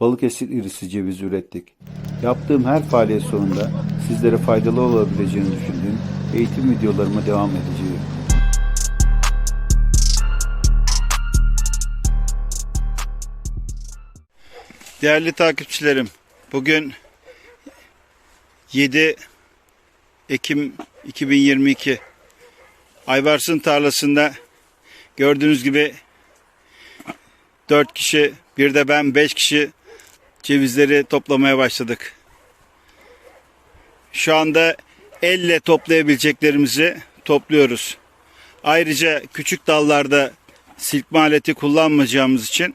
Balıkesir irisi ceviz ürettik. Yaptığım her faaliyet sonunda sizlere faydalı olabileceğini düşündüğüm eğitim videolarıma devam edeceğim. Değerli takipçilerim, bugün 7 Ekim 2022 Ayvars'ın tarlasında gördüğünüz gibi 4 kişi bir de ben 5 kişi cevizleri toplamaya başladık. Şu anda elle toplayabileceklerimizi topluyoruz. Ayrıca küçük dallarda silkme aleti kullanmayacağımız için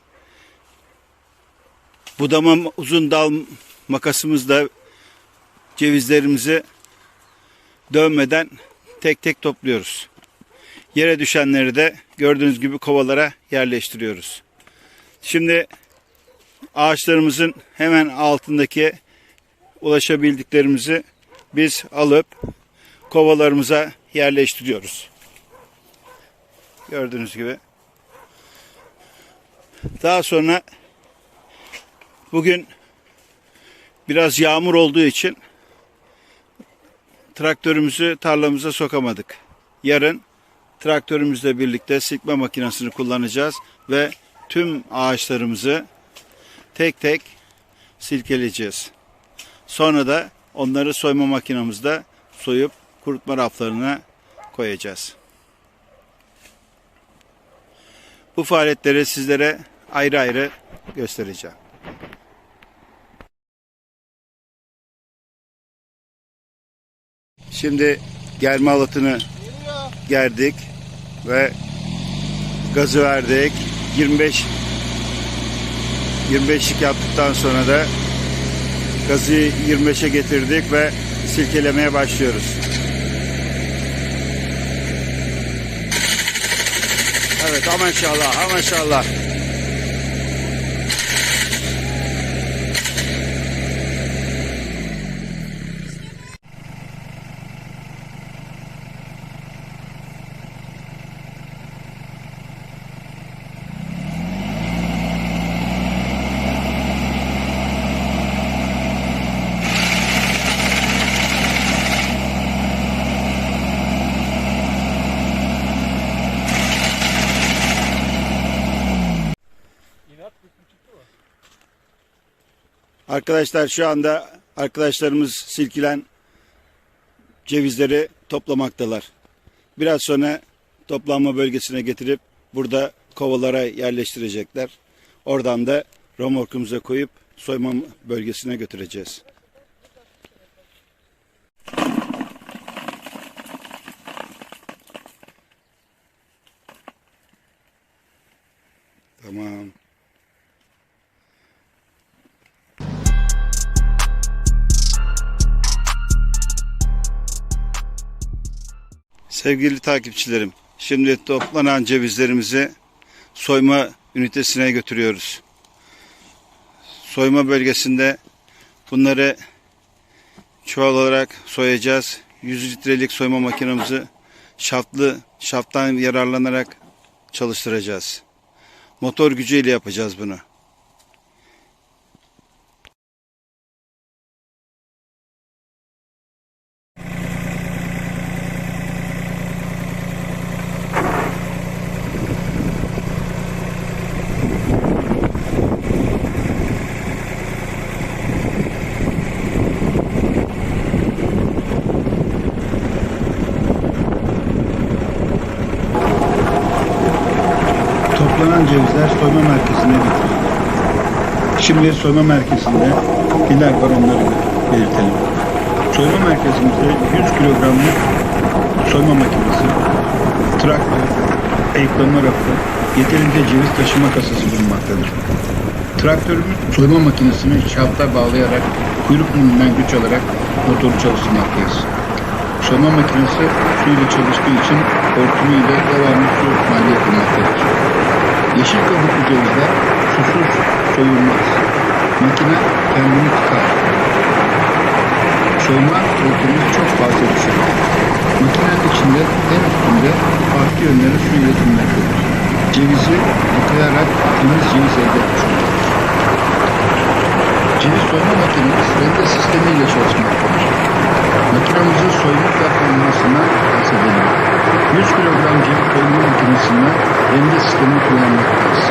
budama uzun dal makasımızla cevizlerimizi dönmeden tek tek topluyoruz. Yere düşenleri de gördüğünüz gibi kovalara yerleştiriyoruz. Şimdi ağaçlarımızın hemen altındaki ulaşabildiklerimizi biz alıp kovalarımıza yerleştiriyoruz. Gördüğünüz gibi. Daha sonra bugün biraz yağmur olduğu için traktörümüzü tarlamıza sokamadık. Yarın traktörümüzle birlikte sıkma makinesini kullanacağız ve tüm ağaçlarımızı tek tek silkeleyeceğiz. Sonra da onları soyma makinemizde soyup kurutma raflarına koyacağız. Bu faaliyetleri sizlere ayrı ayrı göstereceğim. Şimdi germe alatını gerdik ve gazı verdik. 25 25'lik yaptıktan sonra da gazı 25'e getirdik ve silkelemeye başlıyoruz. Evet ha maşallah ha maşallah. Arkadaşlar şu anda arkadaşlarımız silkilen cevizleri toplamaktalar. Biraz sonra toplanma bölgesine getirip burada kovalara yerleştirecekler. Oradan da romorkumuza koyup soyma bölgesine götüreceğiz. Tamam. Sevgili takipçilerim, şimdi toplanan cevizlerimizi soyma ünitesine götürüyoruz. Soyma bölgesinde bunları çuval olarak soyacağız. 100 litrelik soyma makinemizi şaftlı, şafttan yararlanarak çalıştıracağız. Motor gücüyle yapacağız bunu. Toplanan cevizler soyma merkezine getirildi. Şimdi soyma merkezinde neler var onları belirtelim. Soyma merkezimizde 100 kilogramlık soyma makinesi, traktör, ayıklama rafı, yeterince ceviz taşıma kasası bulunmaktadır. Traktörümüz soyma makinesini şafta bağlayarak kuyruk mumundan güç alarak motoru çalıştırmaktayız. Soyma makinesi suyla çalıştığı için hortumu ile devamlı su halde yapılmaktadır. Yeşil kabuklu cevizler susuz soyulmaz. Makine kendini tıkar. Soyma hortumu çok fazla düşer. Makinenin içinde en üstünde farklı yönlere su iletilmektedir. Cevizi yıkayarak temiz ceviz elde etmiş olur. Ceviz soyma makinemiz rende sistemiyle çalışmaktadır. Makinamızın soymak yapılmasına bahsedelim. 100 kilogram ceviz soyma makinesinde rende sistemi kullanmaktayız.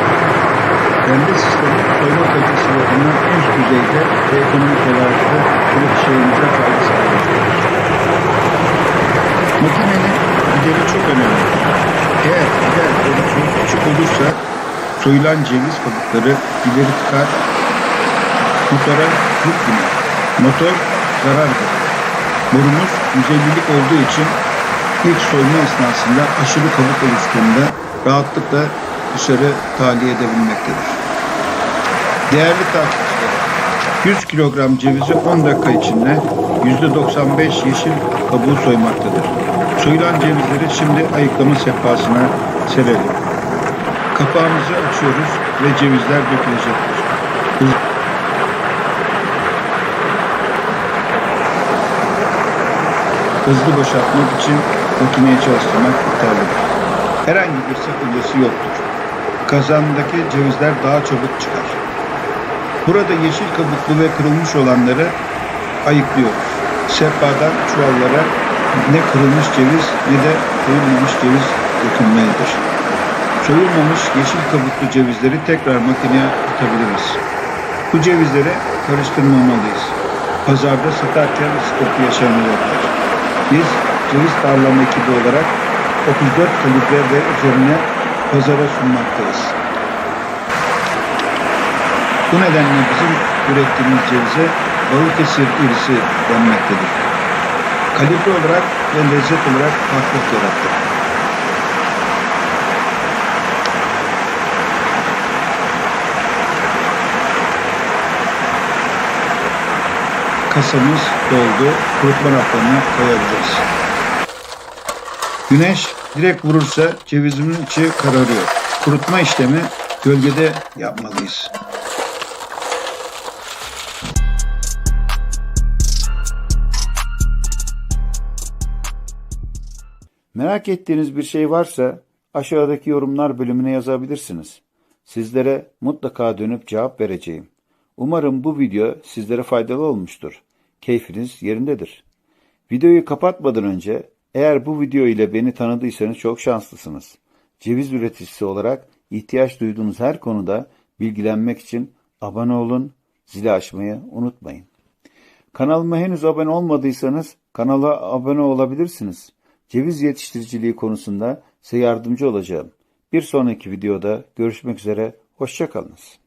Rende sistemi soyma kalitesi bakımından üst düzeyde ve ekonomik olarak da üreticilerimize fayda sağlıyor. Makinenin gideri çok önemli. Eğer gider borusu küçük olursa soyulan ceviz kabukları gideri tıkar, motora yük biner. Motor zarar görür. Borumuz 150'lik olduğu için ilk soyma esnasında aşırı kabuk oluştuğunda rahatlıkla dışarı tahliye edebilmektedir. Değerli takipçiler, 100 kilogram cevizi 10 dakika içinde %95 yeşil kabuğu soymaktadır. Soyulan cevizleri şimdi ayıklama sehpasına serelim. Kapağımızı açıyoruz ve cevizler dökülecektir. Hızlı boşaltmak için makineyi çalıştırmak yeterlidir. Herhangi bir sakıncası yoktur. Kazandaki cevizler daha çabuk çıkar. Burada yeşil kabuklu ve kırılmış olanları ayıklıyoruz. Sehpadan çuvallara ne kırılmış ceviz ne de soyulmamış ceviz dökülmelidir. Soyulmamış yeşil kabuklu cevizleri tekrar makineye atabiliriz. Bu cevizleri karıştırmamalıyız. Pazarda satarken sıkıntı yaşanıyorlar. Biz ceviz tarlama ekibi olarak 34 kalibre ve üzerine pazara sunmaktayız. Bu nedenle bizim ürettiğimiz cevize Balıkesir irisi denmektedir. Kalibre olarak ve lezzet olarak farklılık yarattı. Kasamız doldu. Kurutma raflarına koyabiliriz. Güneş direkt vurursa cevizimin içi kararıyor. Kurutma işlemi gölgede yapmalıyız. Merak ettiğiniz bir şey varsa aşağıdaki yorumlar bölümüne yazabilirsiniz. Sizlere mutlaka dönüp cevap vereceğim. Umarım bu video sizlere faydalı olmuştur. Keyfiniz yerindedir. Videoyu kapatmadan önce eğer bu video ile beni tanıdıysanız çok şanslısınız. Ceviz üreticisi olarak ihtiyaç duyduğunuz her konuda bilgilenmek için abone olun, zili açmayı unutmayın. Kanalıma henüz abone olmadıysanız kanala abone olabilirsiniz. Ceviz yetiştiriciliği konusunda size yardımcı olacağım. Bir sonraki videoda görüşmek üzere, hoşçakalınız.